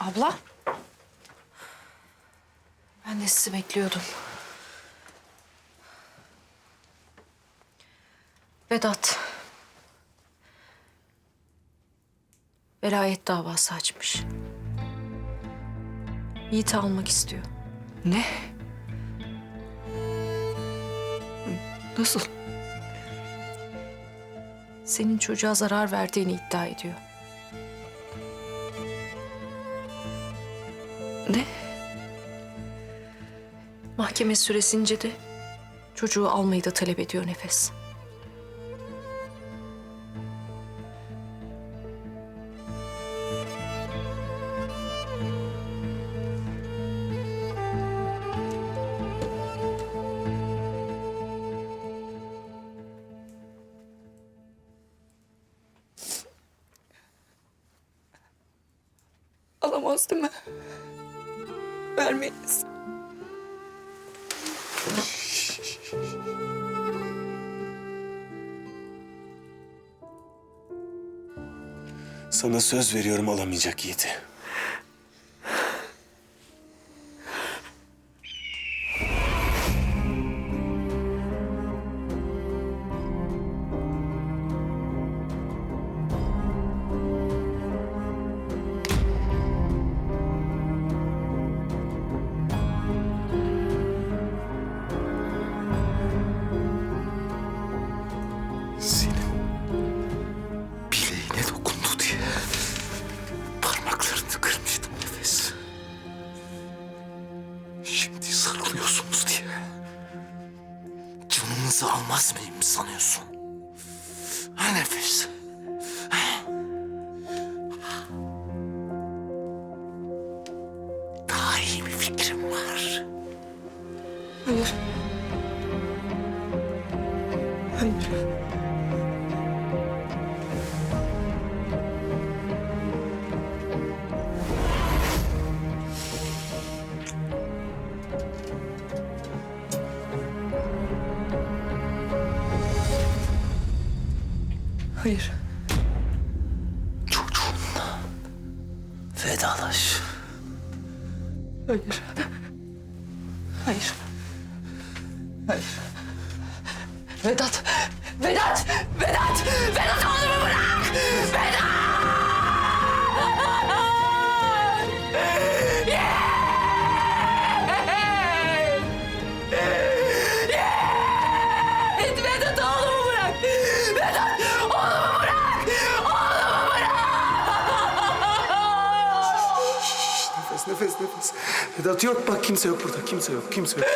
Abla. Ben de sizi bekliyordum. Vedat. Velayet davası açmış. Yiğit'i almak istiyor. Ne? Nasıl? Senin çocuğa zarar verdiğini iddia ediyor. Ne? Mahkeme süresince de çocuğu almayı da talep ediyor Nefes. Alamaz değil mi? Vermeyiz. Sana söz veriyorum alamayacak Yiğit'i. Canınızı almaz mıyım sanıyorsun? Ha nefes? Ha? Daha iyi bir fikrim var. Hayır. Hayır. Hayır. Çocuğunla vedalaş. Hayır. Hayır. Hayır. Vedat! Vedat! Vedat! Vedat oğlumu bırak! Vedat! Vedat oğlumu bırak! Vedat Nefes, nefes, nefes. Vedat yok bak kimse yok burada. Kimse yok, kimse yok.